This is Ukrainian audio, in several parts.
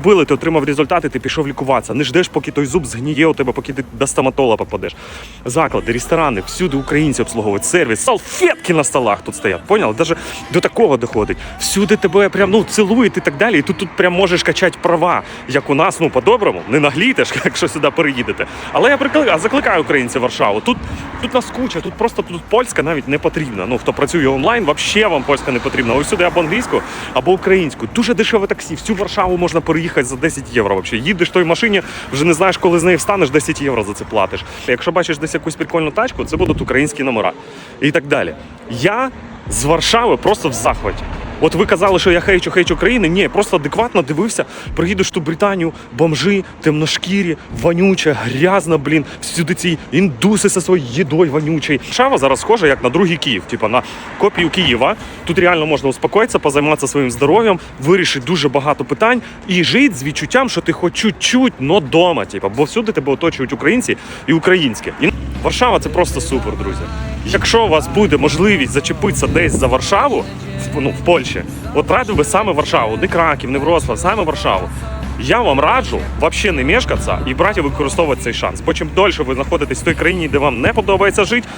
ти отримав результати, ти пішов лікуватися. Не ждеш, поки той зуб згніє у тебе, поки ти до стоматолога попадеш. Заклади, ресторани, всюди українці обслуговують сервіс, салфетки на столах тут стоять. Поняв? Даже до такого доходить. Всюди тебе прям ну цілують і так далі. І тут тут прям можеш качати права, як у нас, ну по-доброму, не наглітеш, якщо сюди переїдете. Але я прикликаю, закликаю українців Варшаву. Тут тут нас куча, тут просто тут польська навіть не потрібна. Ну хто працює онлайн, взагалі вам польська не потрібна. Ось сюди або англійську, або українську. Дуже дешеве таксі. Всю Варшаву можна переїхати за 10 євро. Вообще. Їдеш в той машині, вже не знаєш, коли з неї встанеш, 10 євро за це платиш. Якщо бачиш десь якусь прикольну тачку, це будуть українські номера і так далі. Я з Варшави просто в захваті. От ви казали, що я хейчу, хейчу країни. Ні, просто адекватно дивився. Приїдеш ту Британію, бомжи, темношкірі, вонюча, грязна, блін, всюди ці індуси зі своєю їдою вонючою. Варшава зараз схожа як на другий Київ, типа на копію Києва. Тут реально можна успокоїтися, позайматися своїм здоров'ям, вирішити дуже багато питань і жити з відчуттям, що ти хоч чуть-чуть, но дома. Типа, бо всюди тебе оточують українці і українське. І Варшава це просто супер, друзі. Якщо у вас буде можливість зачепитися десь за Варшаву, ну, в Польщі, от радив би саме Варшаву, не Краків, не Вроцлав, саме Варшаву. Я вам раджу взагалі не мешкатися і брати використовувати цей шанс. Бо чим дольше ви знаходитесь в той країні, де вам не подобається жити,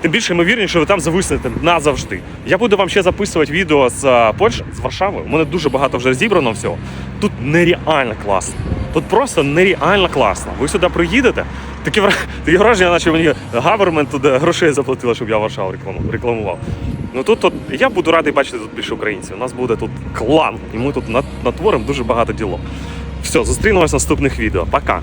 тим більше ймовірніше, що ви там зависнете назавжди. Я буду вам ще записувати відео з е, Польщі, з Варшави. У мене дуже багато вже зібрано всього. Тут нереально класно. Тут просто нереально класно. Ви сюди приїдете. Таке враження, наче мені гавермент туди грошей заплатила, щоб я Варшаву рекламував. Ну тут, тут я буду радий бачити тут більше українців. У нас буде тут клан, і ми тут нат- натворимо дуже багато діло. Все, зустрінемось в наступних відео. Пока.